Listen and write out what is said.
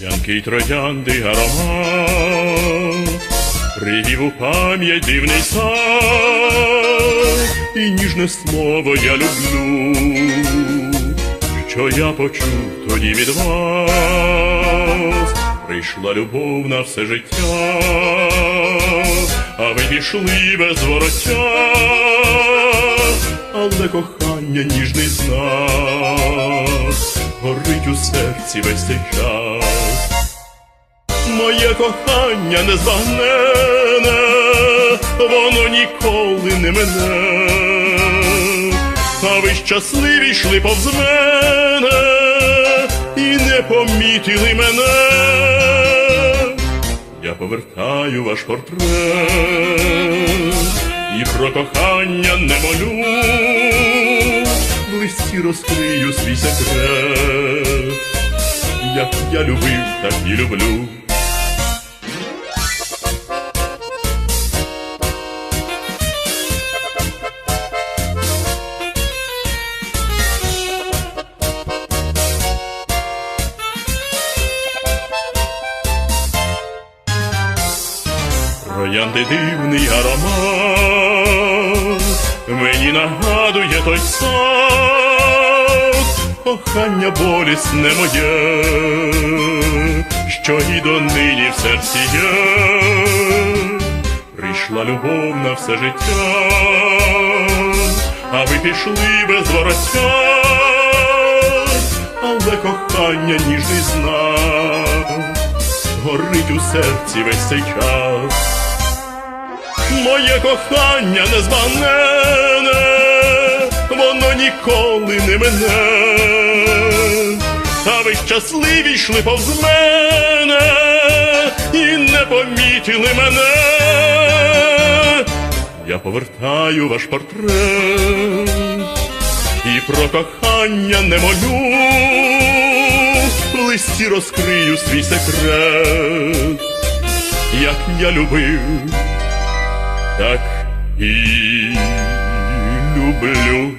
Янкий троянди аромат, привів у пам'ять дивний сад, і ніжне слово я люблю, що я почув тоді від вас, прийшла любов на все життя, а ви пішли без вороття, але кохання ніжний знак горить у серці весь цей час. Моє кохання не незбагнене, воно ніколи не мене, а ви щасливі йшли повз мене і не помітили мене. Я повертаю ваш портрет і про кохання не молю, листі розкрию свій секрет, як я любив, так і люблю. Троянди дивний аромат, мені нагадує той сад, кохання болісне моє, що і донині в серці є. Прийшла любов на все життя, а ви пішли без вороття, але кохання ніжний знак горить у серці весь цей час. Моє кохання незбагнене, воно ніколи не мене, а ви щасливі йшли повз мене і не помітили мене. Я повертаю ваш портрет і про кохання не молю, в листі розкрию свій секрет, як я любив, так і люблю.